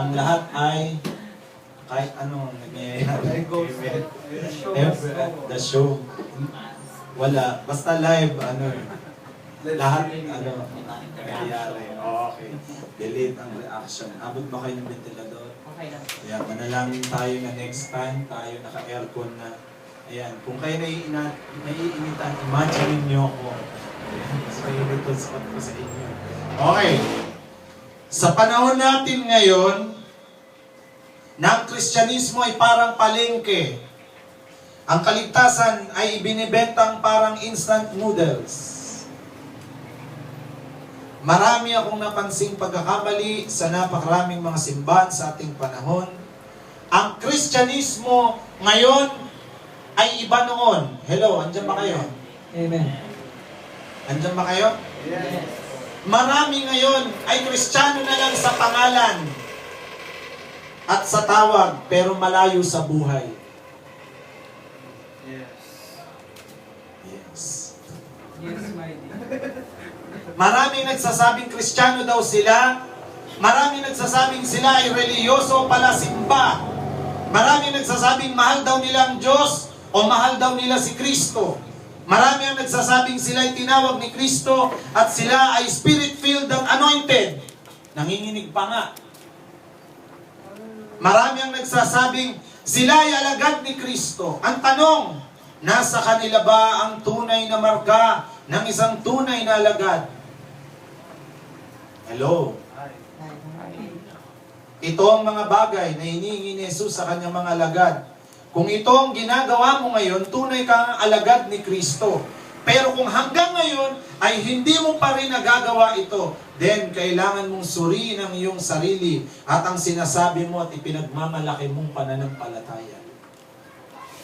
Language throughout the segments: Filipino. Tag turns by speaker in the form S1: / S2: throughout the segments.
S1: ang lahat ay kahit ano nangyayari. Amen. Every, the show. Wala. Basta live, ano, lahat, ano, nangyayari. Okay. Delete ang reaction. Abot ba kayo ng ventilador?
S2: Okay lang.
S1: Kaya manalangin tayo na next time tayo naka-aircon na. Ayan, kung kayo naiina, naiinitan, imagine niyo ako. Ayan, mas mainit spot ko sa inyo. Okay. Sa panahon natin ngayon, na ang Kristyanismo ay parang palengke. Ang kaligtasan ay ibinibentang parang instant noodles. Marami akong napansing pagkakamali sa napakaraming mga simbahan sa ating panahon. Ang Kristyanismo ngayon ay iba noon. Hello, andyan ba kayo?
S2: Amen.
S1: Andyan ba kayo?
S2: Yes.
S1: Marami ngayon ay Kristiyano na lang sa pangalan at sa tawag, pero malayo sa buhay. Yes.
S2: Yes, my dear.
S1: Maraming nagsasabing Kristiyano daw sila. Maraming nagsasabing sila ay reliyoso pala simba. Maraming nagsasabing mahal daw nila ang Diyos o mahal daw nila si Kristo. Marami ang nagsasabing sila ay tinawag ni Kristo at sila ay spirit-filled and anointed. Nanginginig pa nga. Marami ang nagsasabing sila ay alagad ni Kristo. Ang tanong, nasa kanila ba ang tunay na marka ng isang tunay na alagad? Hello? Ito ang mga bagay na hinihingi ni Jesus sa kanyang mga alagad. Kung ito ang ginagawa mo ngayon, tunay kang alagad ni Kristo. Pero kung hanggang ngayon ay hindi mo pa rin nagagawa ito, then kailangan mong suriin ang iyong sarili at ang sinasabi mo at ipinagmamalaki mong pananampalataya.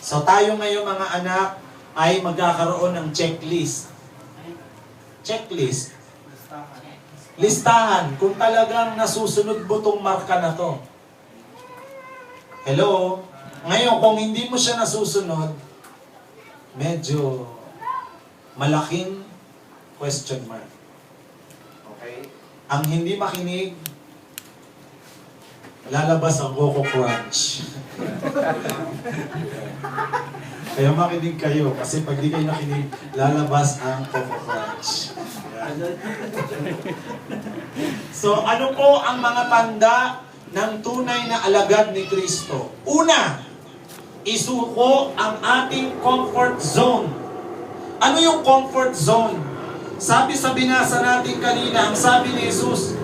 S1: So tayo ngayon mga anak ay magkakaroon ng checklist. Checklist. Listahan kung talagang nasusunod mo tong marka na to. Hello? Ngayon, kung hindi mo siya nasusunod, medyo malaking question mark. Okay? Ang hindi makinig, lalabas ang Coco Crunch. Kaya makinig kayo, kasi pag di kayo nakinig, lalabas ang Coco Crunch. So, ano po ang mga tanda ng tunay na alagad ni Kristo? Una, isuko ang ating comfort zone. Ano yung comfort zone? Sabi sa binasa natin kanina, ang sabi ni Jesus,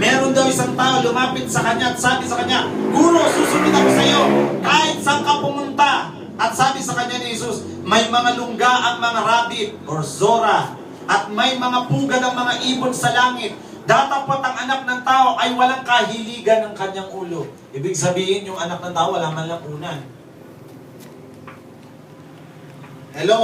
S1: meron daw isang tao lumapit sa kanya at sabi sa kanya, Guro, susunod ako sa iyo kahit saan ka pumunta. At sabi sa kanya ni Jesus, may mga lungga ang mga rabbit or zora at may mga pugad ang mga ibon sa langit. Datapot ang anak ng tao ay walang kahiligan ng kanyang ulo. Ibig sabihin, yung anak ng tao wala man lang unan. Hello?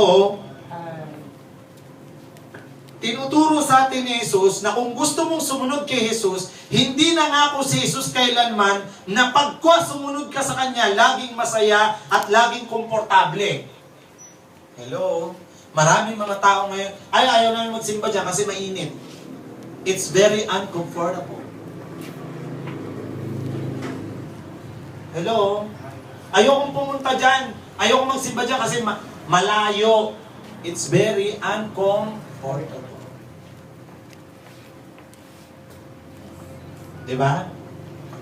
S1: Tinuturo sa atin ni Jesus na kung gusto mong sumunod kay Jesus, hindi nangako si Jesus kailanman na pagka sumunod ka sa Kanya, laging masaya at laging komportable. Hello? Maraming mga tao ngayon, ay ayaw namin magsimba dyan kasi mainit. It's very uncomfortable. Hello? Ayokong pumunta dyan. Ayokong magsimba dyan kasi ma- malayo. It's very uncomfortable. Diba?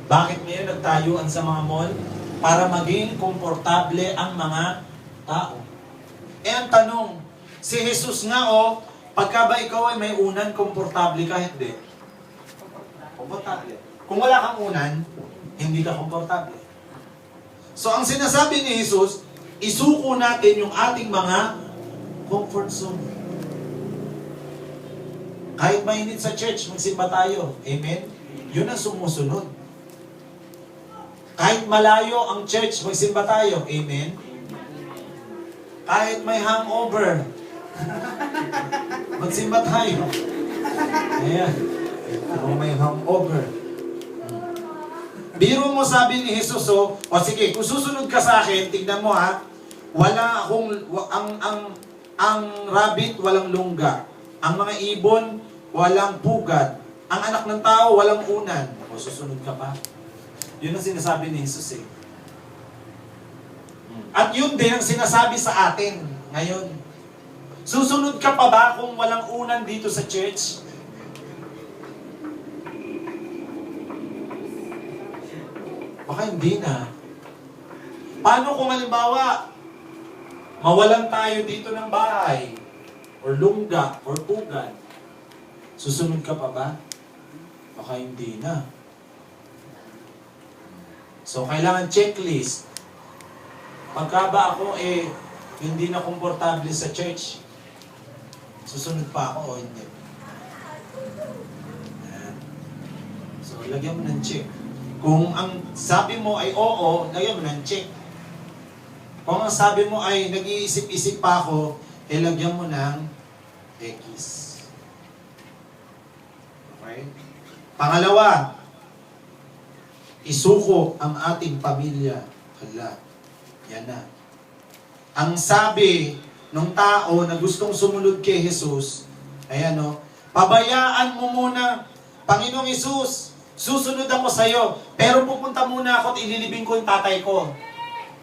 S1: Bakit ngayon nagtayuan sa mga mall? Para maging komportable ang mga tao. Eh ang tanong, si Jesus nga o, pagka ba ikaw ay may unan, komportable ka, hindi? Komportable. Kung wala kang unan, hindi ka komportable. So ang sinasabi ni Jesus, isuko natin yung ating mga comfort zone. Kahit mainit sa church, magsimba tayo. Amen? Yun ang sumusunod. Kahit malayo ang church, magsimba tayo. Amen? Kahit may hangover, magsimba tayo. Ayan. Kung may hangover. Biro mo sabi ni Jesus, oh, o sige, kung susunod ka sa akin, tignan mo ha, wala akong, ang, ang, ang rabbit, walang lungga. Ang mga ibon, walang pugad. Ang anak ng tao, walang unan. O susunod ka pa? Yun ang sinasabi ni Jesus eh. At yun din ang sinasabi sa atin ngayon. Susunod ka pa ba kung walang unan dito sa church? Baka hindi na. Paano kung halimbawa, mawalan tayo dito ng bahay, or lungga, or pugan? Susunod ka pa ba? Baka hindi na. So, kailangan checklist. Pagka ba ako eh, hindi na komportable sa church, susunod pa ako o hindi? So, lagyan mo ng check. Kung ang sabi mo ay oo, lagyan mo ng check. Kung ang sabi mo ay nag-iisip-isip pa ako, eh lagyan mo ng X. Okay? Pangalawa, isuko ang ating pamilya. Hala, yan na. Ang sabi ng tao na gustong sumunod kay Jesus, ayan o, pabayaan mo muna, Panginoong Jesus, susunod ako sa iyo, pero pupunta muna ako at ililibing ko yung tatay ko.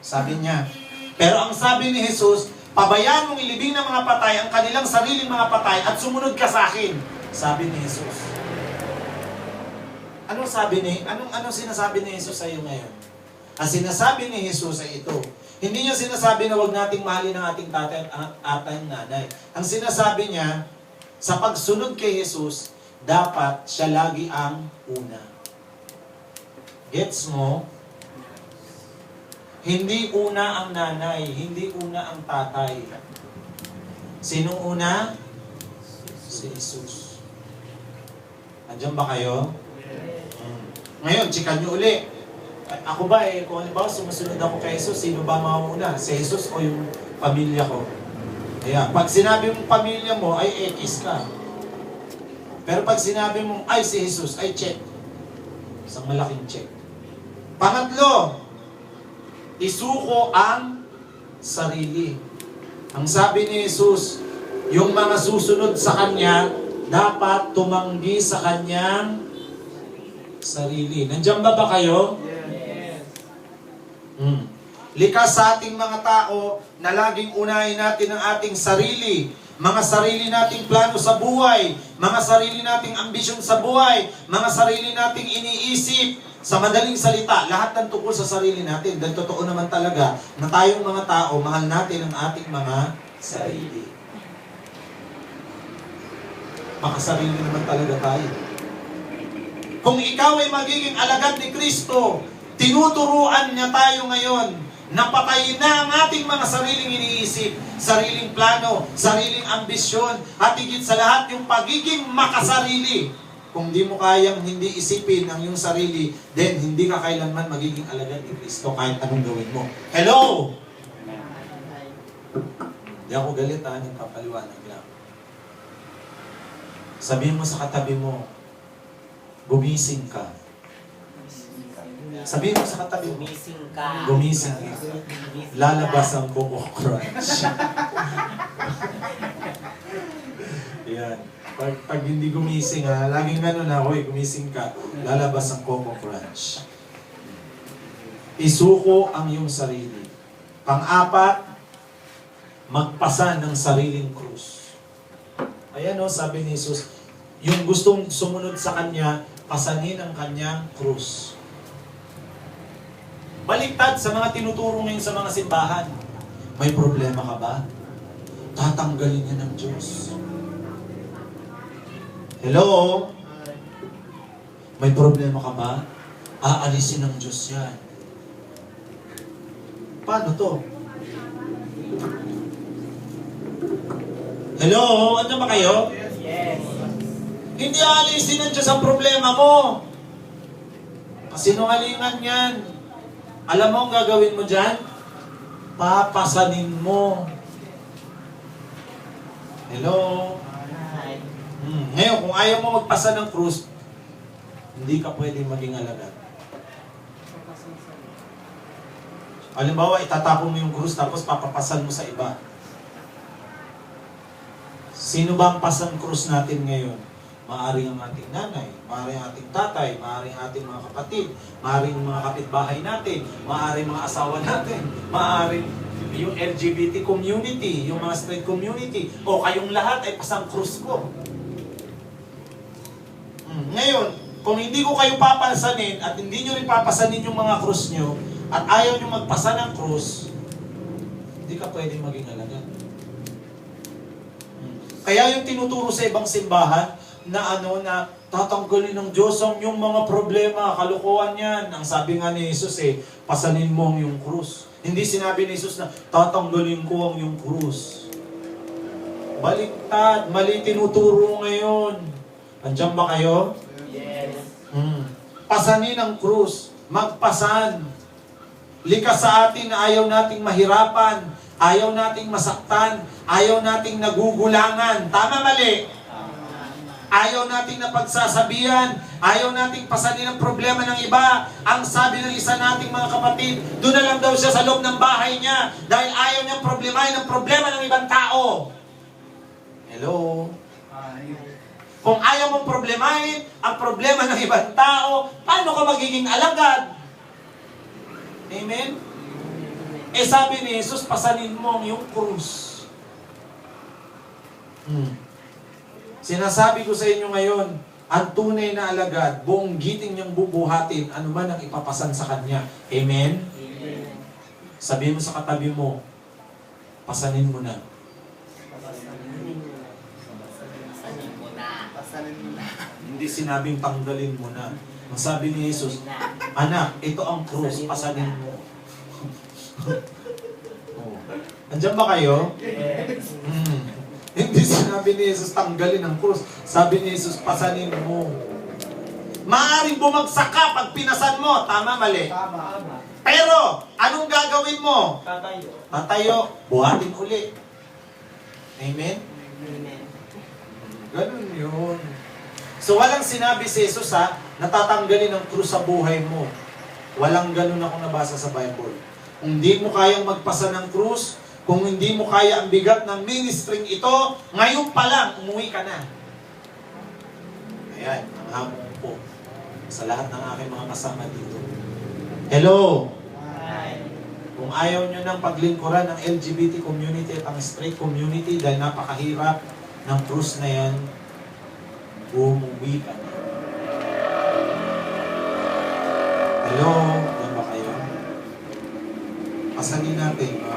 S1: Sabi niya. Pero ang sabi ni Jesus, pabayaan mong ilibing ng mga patay ang kanilang sariling mga patay at sumunod ka sa akin. Sabi ni Jesus. Anong sabi ni, anong, anong sinasabi ni Jesus sa iyo ngayon? Ang sinasabi ni Jesus ay ito. Hindi niya sinasabi na wag nating mahalin ang ating tatay at ating nanay. Ang sinasabi niya, sa pagsunod kay Jesus, dapat siya lagi ang una. Gets mo? Hindi una ang nanay, hindi una ang tatay. Sinong una? Si Jesus. Andiyan ba kayo? Mm. Ngayon, chikan nyo uli. Ako ba eh, kung halimbawa sumusunod ako kay Jesus, sino ba mauna? Si Jesus o yung pamilya ko? Kaya, pag sinabi mong pamilya mo, ay X ka. Pero pag sinabi mong, ay si Jesus, ay check. Isang malaking check. Pangatlo, isuko ang sarili. Ang sabi ni Jesus, yung mga susunod sa Kanya, dapat tumanggi sa Kanyang sarili. Nandiyan ba ba kayo?
S2: Yes.
S1: Mm. Likas sa ating mga tao na laging unahin natin ang ating sarili, mga sarili nating plano sa buhay, mga sarili nating ambisyon sa buhay, mga sarili nating iniisip, sa madaling salita, lahat ng tungkol sa sarili natin. Dahil totoo naman talaga na tayong mga tao, mahal natin ang ating mga sarili. Makasarili naman talaga tayo. Kung ikaw ay magiging alagad ni Kristo, tinuturuan niya tayo ngayon na patayin na ang ating mga sariling iniisip, sariling plano, sariling ambisyon, at higit sa lahat yung pagiging makasarili. Kung di mo kayang hindi isipin ang iyong sarili, then hindi ka kailanman magiging alagad ni Kristo kahit anong gawin mo. Hello! Hindi ako galit ha, nagpapaliwanag lang. Sabihin mo sa katabi mo, gumising ka. Sabihin mo sa katabi mo,
S3: Gumising ka.
S1: gumising ka. Lalabas ang Coco Crunch. Yan. Pag, pag hindi gumising ha, laging ganun ha, hoy, gumising ka, lalabas ang Coco Crunch. Isuko ang iyong sarili. Pang-apat, magpasa ng sariling krus. Ayan o, sabi ni Jesus, yung gustong sumunod sa Kanya, pasanin ang Kanyang krus. Baliktad sa mga tinuturo ngayon sa mga simbahan. May problema ka ba? Tatanggalin niya ng Diyos. Hello? May problema ka ba? Aalisin ng Diyos yan. Paano to? Hello? Ano ba kayo?
S3: Yes.
S1: Hindi aalisin ng Diyos ang problema mo. Kasinungalingan yan. Alam mo ang gagawin mo dyan? Papasanin mo. Hello? Hmm. Ngayon, kung ayaw mo magpasa ng krus, hindi ka pwedeng maging alagad. Halimbawa, itatapon mo yung krus tapos papapasan mo sa iba. Sino ba ang pasang krus natin ngayon? Maaring ang ating nanay, maaring ang ating tatay, maaring ating mga kapatid, maaring mga kapitbahay natin, maaring mga asawa natin, maaring yung LGBT community, yung mga straight community, o kayong lahat ay pasang krus ko. Mm, Ngayon, kung hindi ko kayo papansanin at hindi nyo rin papasanin yung mga krus nyo at ayaw nyo magpasa ng krus, hindi ka pwedeng maging alagad. Mm. Kaya yung tinuturo sa ibang simbahan na ano na tatanggalin ng Diyos ang yung mga problema, kalukuhan yan. Ang sabi nga ni Jesus eh, pasanin mo ang yung krus. Hindi sinabi ni Jesus na tatanggalin ko ang yung krus. Baliktad, mali tinuturo ngayon. Andiyan ba kayo?
S3: Yes.
S1: Mm. Pasanin ang krus. Magpasan. Likas sa atin na ayaw nating mahirapan. Ayaw nating masaktan. Ayaw nating nagugulangan. Tama mali? Ayaw nating napagsasabihan. Ayaw nating pasanin ang problema ng iba. Ang sabi ng isa nating mga kapatid, doon na lang daw siya sa loob ng bahay niya dahil ayaw niyang problemahin ang problema ng ibang tao. Hello? Kung ayaw mong problemahin ang problema ng ibang tao, paano ka magiging alagad? Amen? Eh sabi ni Jesus, pasanin mo ang iyong krus. Hmm. Sinasabi ko sa inyo ngayon, ang tunay na alagad, buong giting niyang bubuhatin, anuman ang ipapasan sa kanya. Amen?
S3: Amen.
S1: Sabihin mo sa katabi mo, pasanin mo na.
S3: Pasanin mo na. Pasanin mo na.
S1: Hindi sinabing tanggalin mo na. Ang sabi ni Jesus,
S3: Na.
S1: Anak, ito ang krus, pasanin mo. oh. Andiyan ba kayo?
S3: Yes.
S1: Hmm. Hindi sinabi ni Jesus, tanggalin ang krus. Sabi ni Jesus, pasanin mo. Maaring bumagsak ka pag pinasan mo. Tama, mali.
S2: Tama.
S1: Pero, anong gagawin mo?
S3: Tatayo.
S1: Tatayo, buhatin uli. Amen?
S3: Amen.
S1: Ganun yun. So walang sinabi si Jesus ha, natatanggalin ang krus sa buhay mo. Walang ganun ako nabasa sa Bible. Kung hindi mo kayang magpasa ng krus, kung hindi mo kaya ang bigat ng ministering ito, ngayon pa lang, umuwi ka na. Ayan, ang hamon po sa lahat ng aking mga kasama dito. Hello!
S3: Hi.
S1: Kung ayaw nyo ng paglingkuran ng LGBT community at ang straight community dahil napakahirap ng krus na yan, umuwi ka na. Hello? Yan ba kayo? Pasanin natin, mga kapatid.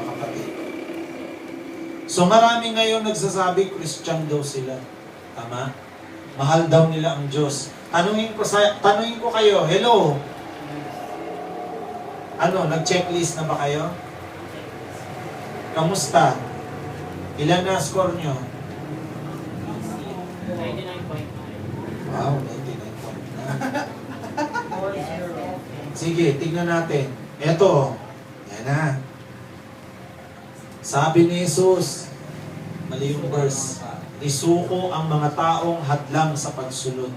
S1: So marami ngayon nagsasabi, Christian daw sila. Tama? Mahal daw nila ang Diyos. Tanungin ko, sa, tanungin ko kayo, hello? Ano, nag-checklist na ba kayo? Kamusta? Ilan na score nyo?
S3: 99.9.
S1: Wow, 99.9. Sige, tignan natin. Eto, yan na. Sabi ni Jesus, mali yung verse, isuko ang mga taong hadlang sa pagsunod.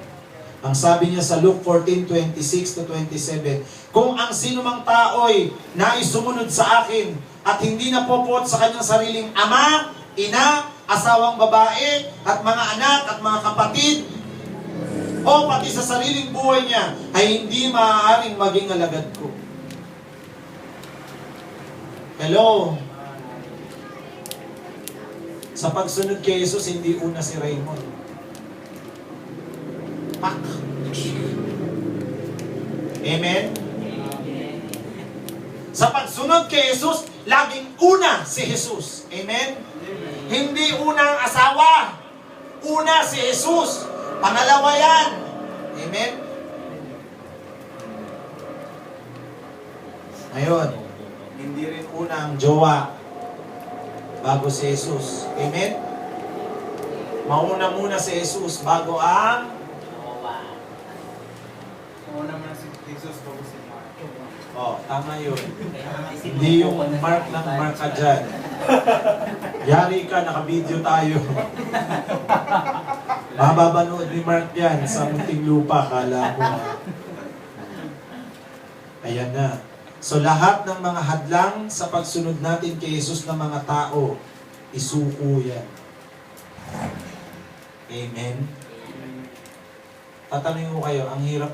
S1: Ang sabi niya sa Luke 14:26 to 27, kung ang sinumang tao'y nais sumunod sa akin at hindi napopuot sa kanyang sariling ama, ina, asawang babae, at mga anak at mga kapatid, o pati sa sariling buhay niya, ay hindi maaaring maging alagad ko. Hello? Sa pagsunod kay Jesus, hindi una si Raymond. Pak! Amen? Sa pagsunod kay Jesus, laging una si Jesus. Amen? Hindi una ang asawa. Una si Jesus. Pangalawa yan. Amen? Ngayon, hindi rin una ang jowa bago si Jesus. Amen? Mauna muna si Jesus bago ang
S3: Jowa.
S2: Una naman si Jesus bago si Mark.
S1: Oh, tama yun. Hindi yung mark ng mark ka dyan. Yari ka, naka-video tayo. Mababanood ni Mark yan sa munting lupa, kala ha? Ayan na. So lahat ng mga hadlang sa pagsunod natin kay Jesus ng mga tao, isuko yan. Amen? Tatanungin ko kayo, ang hirap